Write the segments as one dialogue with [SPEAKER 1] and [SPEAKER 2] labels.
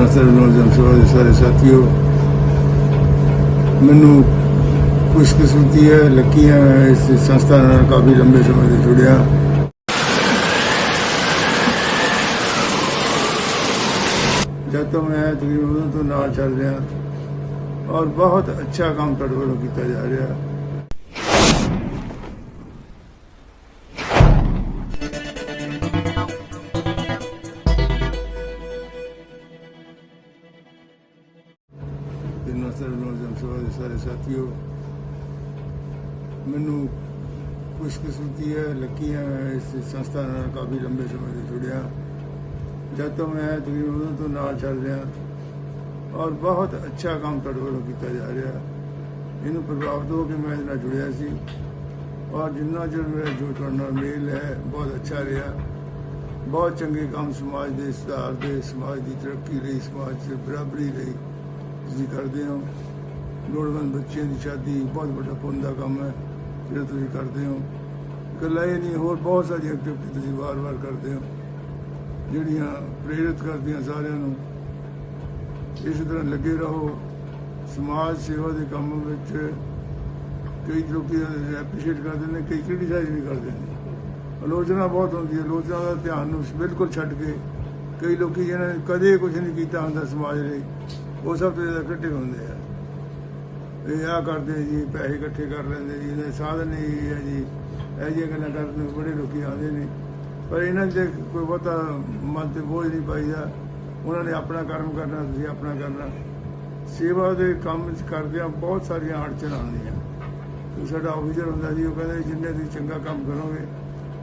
[SPEAKER 1] ਨਸਰ ਨੂੰ ਦੇ ਸਾਰੇ ਸਾਥੀਓ। ਮੈਨੂੰ ਖੁਸ਼ਕਿਸਮਤੀ ਹੈ, ਲੱਕੀਆਂ ਇਸ ਸੰਸਥਾ ਨਾਲ ਕਾਫੀ ਲੰਬੇ ਸਮੇਂ ਤੋਂ ਜੁੜਿਆ। ਜਦ ਤੋਂ ਮੈਂ ਤਕਰੀਬਨ ਉਦੋਂ ਤੋਂ ਨਾਲ ਚੱਲ ਰਿਹਾ ਔਰ ਬਹੁਤ ਅੱਛਾ ਕੰਮ ਤੁਹਾਡੇ ਵੱਲੋਂ ਕੀਤਾ ਜਾ ਰਿਹਾ। ਤੇ ਨਸਰ ਨੂੰ ਦੇ ਸਾਰੇ ਸਾਥੀਓ, ਮੈਨੂੰ ਖੁਸ਼ਕਿਸਮਤੀ ਹੈ ਲੱਕੀ ਹੈ ਮੈਂ ਇਸ ਸੰਸਥਾ ਨਾਲ ਕਾਫੀ ਲੰਬੇ ਸਮੇਂ ਤੋਂ ਜੁੜਿਆ। ਜਦ ਤੋਂ ਮੈਂ ਤਕਰੀਬਨ ਤੋਂ ਨਾਲ ਚੱਲ ਰਿਹਾ ਔਰ ਬਹੁਤ ਅੱਛਾ ਕੰਮ ਤੁਹਾਡੇ ਵੱਲੋਂ ਕੀਤਾ ਜਾ ਰਿਹਾ। ਇਹਨੂੰ ਪ੍ਰਭਾਵਿਤ ਹੋ ਕੇ ਮੈਂ ਇਹਦੇ ਨਾਲ ਜੁੜਿਆ ਸੀ ਔਰ ਜਿੰਨਾ ਚਿਰ ਮੇਰਾ ਜੋ ਤੁਹਾਡੇ ਨਾਲ ਮੇਲ ਹੈ, ਬਹੁਤ ਅੱਛਾ ਰਿਹਾ। ਬਹੁਤ ਚੰਗੇ ਕੰਮ ਸਮਾਜ ਦੇ ਸੁਧਾਰ ਦੇ, ਸਮਾਜ ਦੀ ਤਰੱਕੀ ਲਈ, ਸਮਾਜ 'ਚ ਬਰਾਬਰੀ ਲਈ ਤੁਸੀਂ ਕਰਦੇ ਹੋ। ਲੋੜਵੰਦ ਬੱਚਿਆਂ ਦੀ ਸ਼ਾਦੀ ਬਹੁਤ ਵੱਡਾ ਪੁੰਨ ਦਾ ਕੰਮ ਹੈ, ਜਿਹੜਾ ਤੁਸੀਂ ਕਰਦੇ ਹੋ। ਇਕੱਲਾ ਇਹ ਨਹੀਂ, ਹੋਰ ਬਹੁਤ ਸਾਰੀਆਂ ਐਕਟੀਵਿਟੀ ਤੁਸੀਂ ਵਾਰ-ਵਾਰ ਕਰਦੇ ਹੋ, ਜਿਹੜੀਆਂ ਪ੍ਰੇਰਿਤ ਕਰਦੀਆਂ ਸਾਰਿਆਂ ਨੂੰ। ਇਸੇ ਤਰ੍ਹਾਂ ਲੱਗੇ ਰਹੋ। ਸਮਾਜ ਸੇਵਾ ਦੇ ਕੰਮ ਵਿੱਚ ਕਈ ਲੋਕੀ ਐਪਰੀਸ਼ੀਏਟ ਕਰਦੇ ਨੇ, ਕਈ ਕ੍ਰਿਟਿਸਾਈਜ਼ ਵੀ ਕਰਦੇ ਨੇ। ਆਲੋਚਨਾ ਬਹੁਤ ਹੁੰਦੀ ਹੈ, ਆਲੋਚਨਾ ਦਾ ਧਿਆਨ ਨੂੰ ਬਿਲਕੁਲ ਛੱਡ ਕੇ ਕਈ ਲੋਕੀ ਜਿਹਨਾਂ ਨੇ ਕਦੇ ਕੁਝ ਨਹੀਂ ਕੀਤਾ ਹੁੰਦਾ ਸਮਾਜ ਲਈ, ਉਹ ਸਭ ਤੋਂ ਜ਼ਿਆਦਾ ਇਕੱਠੇ ਹੁੰਦੇ ਆ। ਇਹ ਆ ਕਰਦੇ ਜੀ, ਪੈਸੇ ਇਕੱਠੇ ਕਰ ਲੈਂਦੇ ਜੀ, ਇਹਦੇ ਸਾਧਨ ਨਹੀਂ ਹੈ ਜੀ, ਇਹ ਜਿਹੀਆਂ ਗੱਲਾਂ ਕਰਦੇ ਬੜੇ ਲੋਕੀ ਆਉਂਦੇ ਨੇ। ਪਰ ਇਹਨਾਂ 'ਚ ਕੋਈ ਬਹੁਤਾ ਮਨ ਤੇ ਬੋਝ ਨਹੀਂ ਪਾਈਦਾ। ਉਹਨਾਂ ਨੇ ਆਪਣਾ ਕਰਮ ਕਰਨਾ, ਤੁਸੀਂ ਆਪਣਾ ਕਰਨਾ। ਸੇਵਾ ਦੇ ਕੰਮ 'ਚ ਕਰਦਿਆਂ ਬਹੁਤ ਸਾਰੀਆਂ ਅੜਚਣਾਂ ਆਉਂਦੀਆਂ। ਸਾਡਾ ਆਫੀਸਰ ਹੁੰਦਾ ਜੀ, ਉਹ ਕਹਿੰਦਾ ਜਿੰਨੇ ਤੁਸੀਂ ਚੰਗਾ ਕੰਮ ਕਰੋਗੇ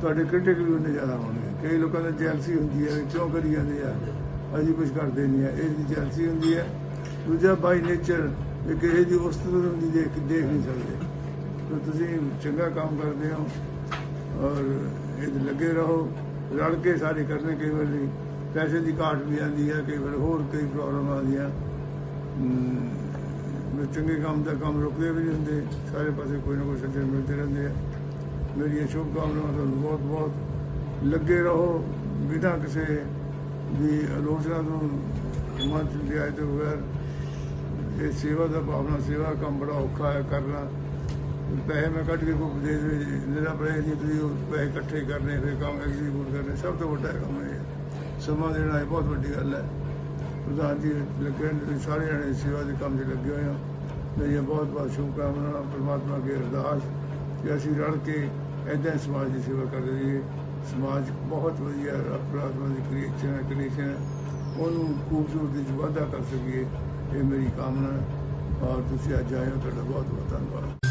[SPEAKER 1] ਤੁਹਾਡੇ ਕ੍ਰਿਟਿਕ ਵੀ ਉਹਨੇ ਜ਼ਿਆਦਾ ਹੋਣਗੇ ਕਈ ਲੋਕਾਂ ਦਾ ਜੈਲਸੀ ਹੁੰਦੀ ਹੈ ਕਿਉਂ ਕਰੀ ਜਾਂਦੇ ਆ? ਅਸੀਂ ਕੁਝ ਕਰਦੇ ਨਹੀਂ ਆ। ਇਹ ਜੈਲਸੀ ਹੁੰਦੀ ਹੈ ਦੂਜਾ ਬਾਈ ਨੇਚਰ ਇੱਕ ਇਹ ਦੀ ਉਸਤਤ ਹੁੰਦੀ ਦੇਖ ਦੇਖ ਨਹੀਂ ਸਕਦੇ। ਤੇ ਤੁਸੀਂ ਚੰਗਾ ਕੰਮ ਕਰਦੇ ਹੋ ਔਰ ਇਹਦੇ ਲੱਗੇ ਰਹੋ। ਰਲ ਕੇ ਸਾਰੇ ਕਰਨੇ ਕਈ ਵਾਰੀ ਪੈਸੇ ਦੀ ਘਾਟ ਵੀ ਆਉਂਦੀ ਹੈ ਕਈ ਵਾਰ ਹੋਰ ਕਈ ਪ੍ਰੋਬਲਮ ਆਉਂਦੀਆਂ। ਚੰਗੇ ਕੰਮ ਦਾ ਕੰਮ ਰੁਕਦੇ ਵੀ ਨਹੀਂ ਹੁੰਦੇ। ਸਾਰੇ ਪਾਸੇ ਕੋਈ ਨਾ ਕੋਈ ਸੱਜਣ ਮਿਲਦੇ ਰਹਿੰਦੇ ਆ। ਮੇਰੀਆਂ ਸ਼ੁਭਕਾਮਨਾਵਾਂ ਤੁਹਾਨੂੰ ਬਹੁਤ ਬਹੁਤ ਲੱਗੇ ਰਹੋ। ਬਿਨਾਂ ਕਿਸੇ ਦੀ ਆਲੋਚਨਾ ਤੋਂ, ਮਨ ਚ ਲਿਆਏ ਤੋਂ ਬਗੈਰ ਇਹ ਸੇਵਾ ਦਾ ਭਾਵਨਾ, ਸੇਵਾ ਕੰਮ ਬੜਾ ਔਖਾ ਹੈ ਕਰਨਾ। ਪੈਸੇ ਮੈਂ ਕੱਢ ਕੇ ਕੋਈ ਦੇ ਦੇ, ਜਿਹੜਾ ਪੈਸੇ ਨਹੀਂ ਤੁਸੀਂ ਉਹ ਪੈਸੇ ਇਕੱਠੇ ਕਰਨੇ, ਫਿਰ ਕੰਮ ਐਗਜ਼ੀਕਿਊਟ ਕਰਨੇ, ਸਭ ਤੋਂ ਵੱਡਾ ਕੰਮ ਇਹ। ਸਮਾਂ ਦੇਣਾ ਇਹ ਬਹੁਤ ਵੱਡੀ ਗੱਲ ਹੈ। ਪ੍ਰਧਾਨ ਜੀ ਲੱਗੇ ਨੇ ਸਾਰੇ ਜਣੇ ਸੇਵਾ ਦੇ ਕੰਮ 'ਚ ਲੱਗੇ ਹੋਏ ਹੋ। ਮੇਰੀਆਂ ਬਹੁਤ ਬਹੁਤ ਸ਼ੁਭਕਾਮਨਾਵਾਂ, ਪਰਮਾਤਮਾ ਅੱਗੇ ਅਰਦਾਸ। ਕਿ ਅਸੀਂ ਰਲ ਕੇ ਏਦਾਂ ਹੀ ਸਮਾਜ ਦੀ ਸੇਵਾ ਕਰਦੇ ਰਹੀਏ ਸਮਾਜ ਬਹੁਤ ਵਧੀਆ ਪਰਮਾਤਮਾ ਦੀ ਕ੍ਰੀਏਸ਼ਨ ਹੈ ਕ੍ਰੀਏਸ਼ਨ ਉਹਨੂੰ ਖੂਬਸੂਰਤੀ 'ਚ ਵਾਧਾ ਕਰ ਸਕੀਏ, ਇਹ ਮੇਰੀ ਕਾਮਨਾ ਔਰ ਤੁਸੀਂ ਅੱਜ ਆਏ ਹੋ, ਤੁਹਾਡਾ ਬਹੁਤ ਬਹੁਤ ਧੰਨਵਾਦ।